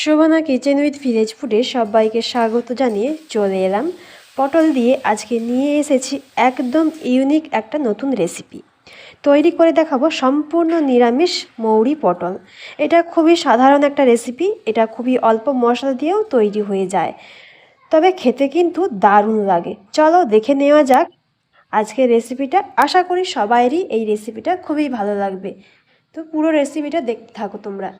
Shobhana kitchen with village ফুডে সবাইকে স্বাগত জানিয়ে চলে এলাম। পটল দিয়ে আজকে নিয়ে এসেছি একদম ইউনিক একটা নতুন রেসিপি তৈরি করে দেখাবো সম্পূর্ণ নিরামিষ মৌরি পটল। এটা খুবই সাধারণ একটা রেসিপি এটা খুবই অল্প মশলা দিয়েও তৈরি হয়ে যায়। তবে খেতে কিন্তু দারুণ লাগে। চলো দেখে নেওয়া যাক আজকের রেসিপিটা আশা করি সবাইরই এই রেসিপিটা খুবই ভালো লাগবে। তো পুরো রেসিপিটা দেখতে থাকো তোমরা।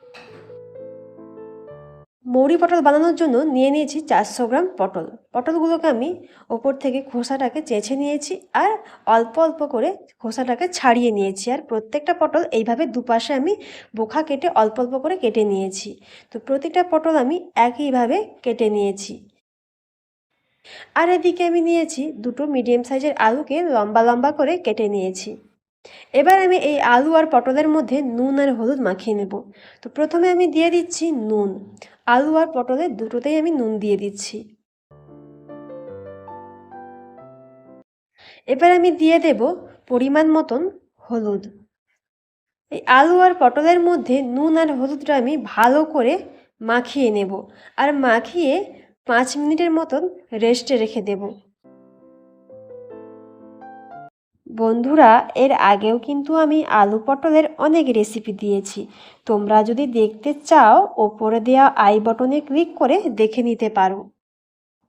মৌরি পটল বানানোর জন্য নিয়ে নিয়েছি চারশো গ্রাম পটল। পটলগুলোকে আমি ওপর থেকে খোসাটাকে চেঁচে নিয়েছি আর অল্প অল্প করে খোসাটাকে ছাড়িয়ে নিয়েছি। আর প্রত্যেকটা পটল এইভাবে দুপাশে আমি বোখা কেটে অল্প অল্প করে কেটে নিয়েছি। তো প্রতিটা পটল আমি একইভাবে কেটে নিয়েছি। আর এদিকে আমি নিয়েছি দুটো মিডিয়াম সাইজের আলুকে লম্বা লম্বা করে কেটে নিয়েছি। এবার আমি এই আলু আর পটলের মধ্যে নুন আর হলুদ মাখিয়ে নেব। তো প্রথমে আমি দিয়ে দিচ্ছি নুন। আলু আর পটলের দুটোতেই আমি নুন দিয়ে দিচ্ছি। এবার আমি দিয়ে দেব পরিমাণ মতন হলুদ। এই আলু আর পটলের মধ্যে নুন আর হলুদটা আমি ভালো করে মাখিয়ে নেব। আর মাখিয়ে পাঁচ মিনিটের মতন রেস্টে রেখে দেব। বন্ধুরা, এর আগেও কিন্তু আমি আলু পটলের অনেক রেসিপি দিয়েছি। তোমরা যদি দেখতে চাও, ওপরে দেওয়া আই বটনে ক্লিক করে দেখে নিতে পারো।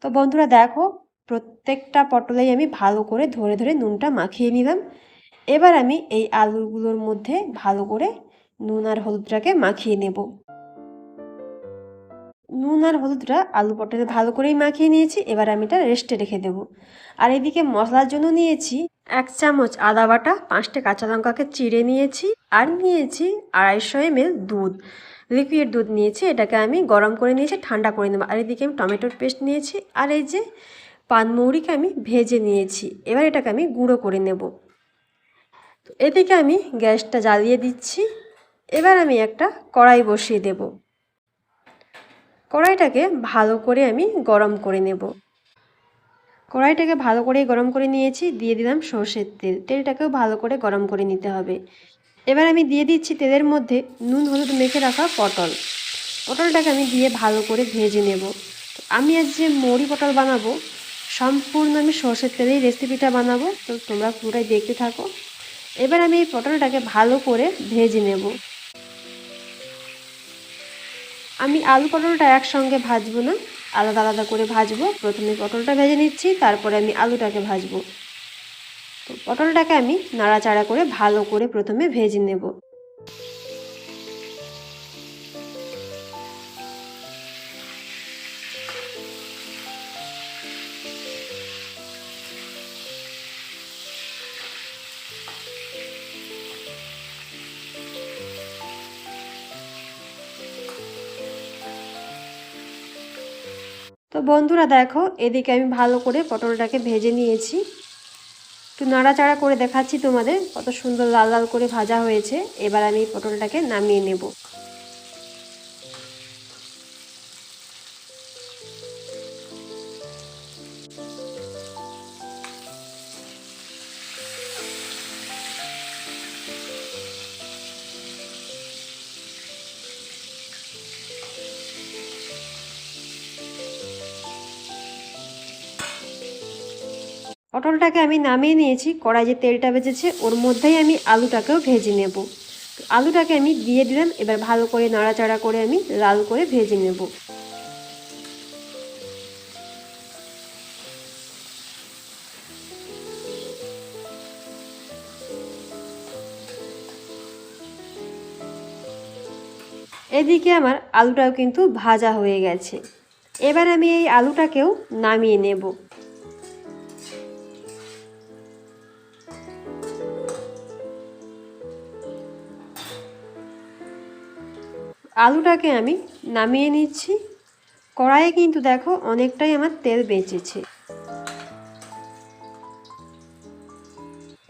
তো বন্ধুরা, দেখো, প্রত্যেকটা পটলেই আমি ভালো করে ধরে ধরে নুনটা মাখিয়ে নিলাম। এবার আমি এই আলুগুলোর মধ্যে ভালো করে নুন আর হলুদটাকে মাখিয়ে নেব। নুন আর হলুদটা আলু পটলে ভালো করেই মাখিয়ে নিয়েছি, এবার আমি এটা রেস্টে রেখে দেবো। আর এদিকে মশলার জন্য নিয়েছি এক চামচ আদা বাটা, পাঁচটা কাঁচা লঙ্কাকে চিড়ে নিয়েছি আর নিয়েছি আড়াইশো এমএল দুধ। লিকুইড দুধ নিয়েছি, এটাকে আমি গরম করে নিয়েছি, ঠান্ডা করে নেব। আর এদিকে আমি টমেটোর পেস্ট নিয়েছি আর এই যে পানমৌরিকে আমি ভেজে নিয়েছি, এবার এটাকে আমি গুঁড়ো করে নেব। এদিকে আমি গ্যাসটা জ্বালিয়ে দিচ্ছি, এবার আমি একটা কড়াই বসিয়ে দেব। কড়াইটাকে ভালো করে আমি গরম করে নেব। কড়াইটাকে ভালো করে গরম করে নিয়েছি, দিয়ে দিলাম সর্ষের তেল। তেলটাকেও ভালো করে গরম করে নিতে হবে। এবার আমি দিয়ে দিচ্ছি তেলের মধ্যে নুন, হলুদ মেখে রাখা পটল। পটলটাকে আমি দিয়ে ভালো করে ভেজে নেব। আমি আজ যে মৌরি পটল বানাবো, সম্পূর্ণ আমি সর্ষের তেলেই রেসিপিটা বানাবো। তো তোমরা পুরোটাই দেখতে থাকো। এবার আমি এই পটলটাকে ভালো করে ভেজে নেব। আমি আলু পটলটা একসঙ্গে ভাজবো না, আলাদা আলাদা করে ভাজবো। প্রথমে পটলটা ভেজে নিচ্ছি, তারপরে আমি আলুটাকে ভাজবো। তো পটলটাকে আমি নাড়াচাড়া করে ভালো করে প্রথমে ভেজে নেব। তো বন্ধুরা দেখো, এদিকে আমি ভালো করে পটলটাকে ভেজে নিয়েছি। একটু নাড়াচাড়া করে দেখাচ্ছি তোমাদের, কত সুন্দর লাল লাল করে ভাজা হয়েছে। এবার আমি পটলটাকে নামিয়ে নেব। পটলটাকে আমি নামিয়ে নিয়েছি কড়াই যে তেলটা বেজেছে ওর মধ্যেই আমি আলুটাকেও ভেজে নেব। আলুটাকে আমি দিয়ে দিলাম, এবার ভালো করে নাড়াচাড়া করে আমি লাল করে ভেজে নেব। এদিকে আমার আলুটাও কিন্তু ভাজা হয়ে গেছে। এবার আমি এই আলুটাকেও নামিয়ে নেব। আলুটাকে আমি নামিয়ে নিচ্ছি। কড়াইয়ে কিন্তু দেখো অনেকটাই আমার তেল বেঁচেছে।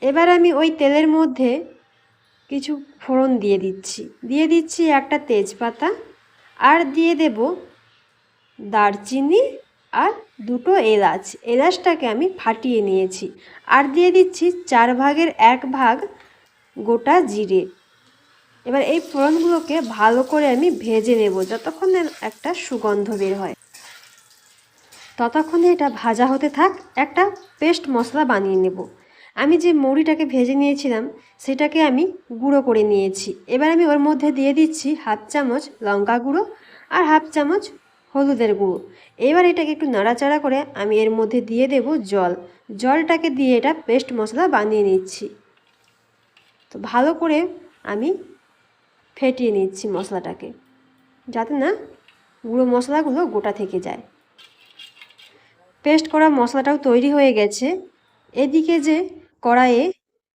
এবার আমি ওই তেলের মধ্যে কিছু ফোড়ন দিয়ে দিচ্ছি। দিয়ে দিচ্ছি একটা তেজপাতা আর দিয়ে দেব দারচিনি আর দুটো এলাচ। এলাচটাকে আমি ফাটিয়ে নিয়েছি। আর দিয়ে দিচ্ছি চার ভাগের এক ভাগ গোটা জিরে। এবার এই ফোড়নগুলোকে ভালো করে আমি ভেজে নেব যতক্ষণ একটা সুগন্ধ বের হয়। ততক্ষণে এটা ভাজা হতে থাক, একটা পেস্ট মশলা বানিয়ে নেব। আমি যে মুড়িটাকে ভেজে নিয়েছিলাম, সেটাকে আমি গুঁড়ো করে নিয়েছি। এবার আমি ওর মধ্যে দিয়ে দিচ্ছি হাফ চামচ লঙ্কা গুঁড়ো আর হাফ চামচ হলুদের গুঁড়ো। এবার এটাকে একটু নাড়াচাড়া করে আমি এর মধ্যে দিয়ে দেব জল। জলটাকে দিয়ে এটা পেস্ট মশলা বানিয়ে নিচ্ছি। তো ভালো করে আমি ফেটিয়ে নিচ্ছি মশলাটাকে। যাতে না গুঁড়ো মশলাগুলো গোটা থেকে যায়। পেস্ট করা মশলাটাও তৈরি হয়ে গেছে। এদিকে যে কড়াইয়ে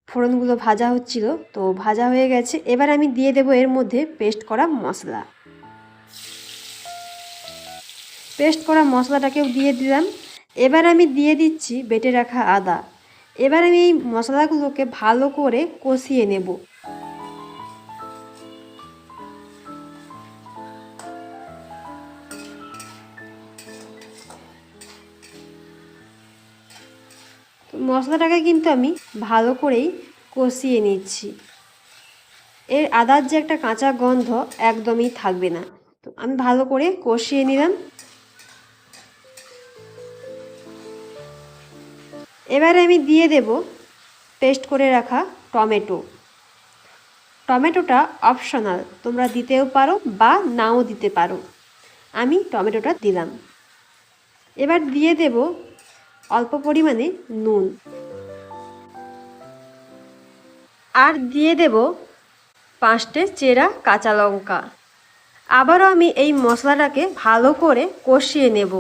ফোড়নগুলো ভাজা হচ্ছিল, তো ভাজা হয়ে গেছে। এবার আমি দিয়ে দেব এর মধ্যে পেস্ট করা মশলা। পেস্ট করা মশলাটাকেও দিয়ে দিলাম। এবার আমি দিয়ে দিচ্ছি বেটে রাখা আদা। এবার আমি এই মশলাগুলোকে ভালো করে কষিয়ে নেব। মশলাটাকে কিন্তু আমি ভালো করেই কষিয়ে নিচ্ছি। এর আদার যে একটা কাঁচা গন্ধ একদমই থাকবে না। তো আমি ভালো করে কষিয়ে নিলাম। এবারে আমি দিয়ে দেব পেস্ট করে রাখা টমেটো। টমেটোটা অপশনাল, তোমরা দিতেও পারো বা নাও দিতে পারো। আমি টমেটোটা দিলাম। এবার দিয়ে দেব অল্প পরিমাণে নুন। আর দিয়ে দেব পাঁচটে চেরা কাঁচা লঙ্কা। আবারও আমি এই মশলাটাকে ভালো করে কষিয়ে নেব।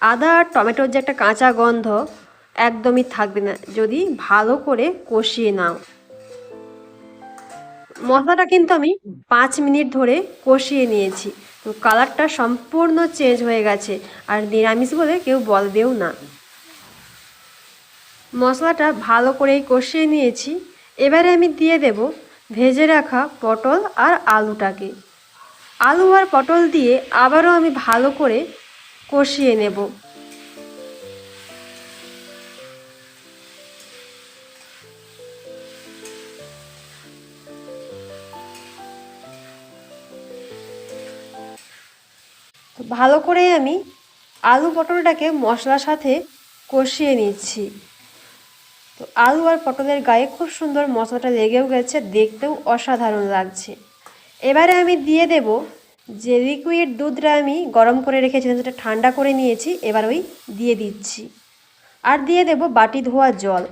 আদা আর টমেটোর যে একটা কাঁচা গন্ধ একদমই থাকবে না, যদি ভালো করে কষিয়ে নাও। মশলাটা কিন্তু আমি পাঁচ মিনিট ধরে কষিয়ে নিয়েছি। তো কালারটা সম্পূর্ণ চেঞ্জ হয়ে গেছে। আর নিরামিষ বলে কেউ বলবেও না। মশলাটা ভালো করেই কষিয়ে নিয়েছি। এবারে আমি দিয়ে দেব ভেজে রাখা পটল আর আলুটাকে। আলু আর পটল দিয়ে আবারও আমি ভালো করে কষিয়ে নেব। ভালো করে আমি আলু পটলটাকে মশলার সাথে কষিয়ে নিচ্ছি। তো আলু আর পটলের গায়ে খুব সুন্দর মশলাটা লেগেও গেছে, দেখতেও অসাধারণ লাগছে। এবারে আমি দিয়ে দেব যে লিকুইড দুধটা আমি গরম করে রেখেছিলাম, সেটা ঠান্ডা করে নিয়েছি, এবার ওই দিয়ে দিচ্ছি। আর দিয়ে দেব বাটি ধোয়া জল।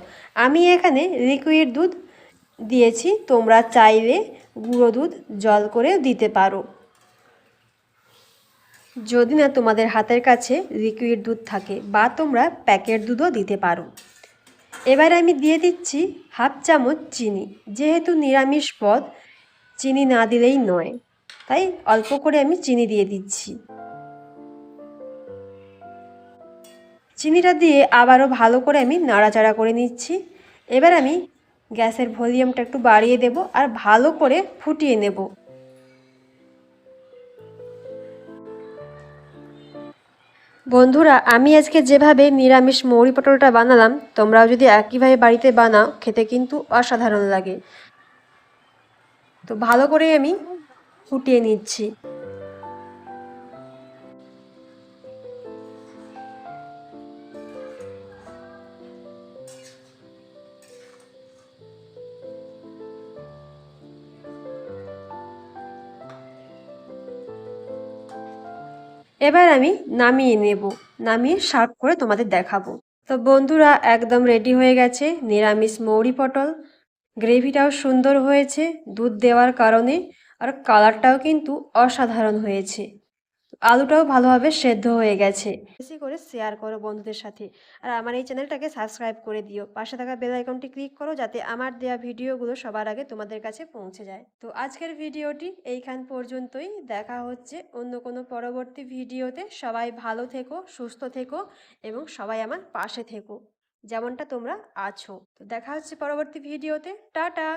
আমি এখানে লিকুইড দুধ দিয়েছি, তোমরা চাইলে গুঁড়ো দুধ জল করে দিতে পারো। যদি না তোমাদের হাতের কাছে লিকুইড দুধ থাকে বা তোমরা প্যাকেট দুধও দিতে পারো। এবার আমি দিয়ে দিচ্ছি হাফ চামচ চিনি। যেহেতু নিরামিষ পদ, চিনি না দিলেই নয়। তাই অল্প করে আমি চিনি দিয়ে দিচ্ছি। চিনিটা দিয়ে আবারও ভালো করে আমি নাড়াচাড়া করে নিচ্ছি। এবার আমি গ্যাসের ভলিউমটা একটু বাড়িয়ে দেব আর ভালো করে ফুটিয়ে নেব। বন্ধুরা, আমি আজকে যেভাবে নিরামিষ মৌরি পটলটা বানালাম, তোমরাও যদি একইভাবে বাড়িতে বানাও, খেতে কিন্তু অসাধারণ লাগে। তো ভালো করে আমি ফুটিয়ে নিচ্ছি। এবার আমি নামিয়ে নেব, নামিয়ে সার্ভ করে তোমাদের দেখাবো। তো বন্ধুরা, একদম রেডি হয়ে গেছে নিরামিষ মৌরি পটল। গ্রেভিটাও সুন্দর হয়েছে দুধ দেওয়ার কারণে, আর কালারটাও কিন্তু অসাধারণ হয়েছে। আলুটাও ভালোভাবে সেদ্ধ হয়ে গেছে। বেশি করে শেয়ার করো বন্ধুদের সাথে। আর আমার এই চ্যানেলটাকে সাবস্ক্রাইব করে দিও। পাশে থাকা বেল আইকনটি ক্লিক করো যাতে আমার দেওয়া ভিডিওগুলো সবার আগে তোমাদের কাছে পৌঁছে যায়। তো আজকের ভিডিওটি এইখান পর্যন্তই। দেখা হচ্ছে অন্য কোনো পরবর্তী ভিডিওতে সবাই ভালো থেকো, সুস্থ থেকো এবং সবাই আমার পাশে থেকো। যেমনটা তোমরা আছো। তো দেখা হচ্ছে পরবর্তী ভিডিওতে টাটা!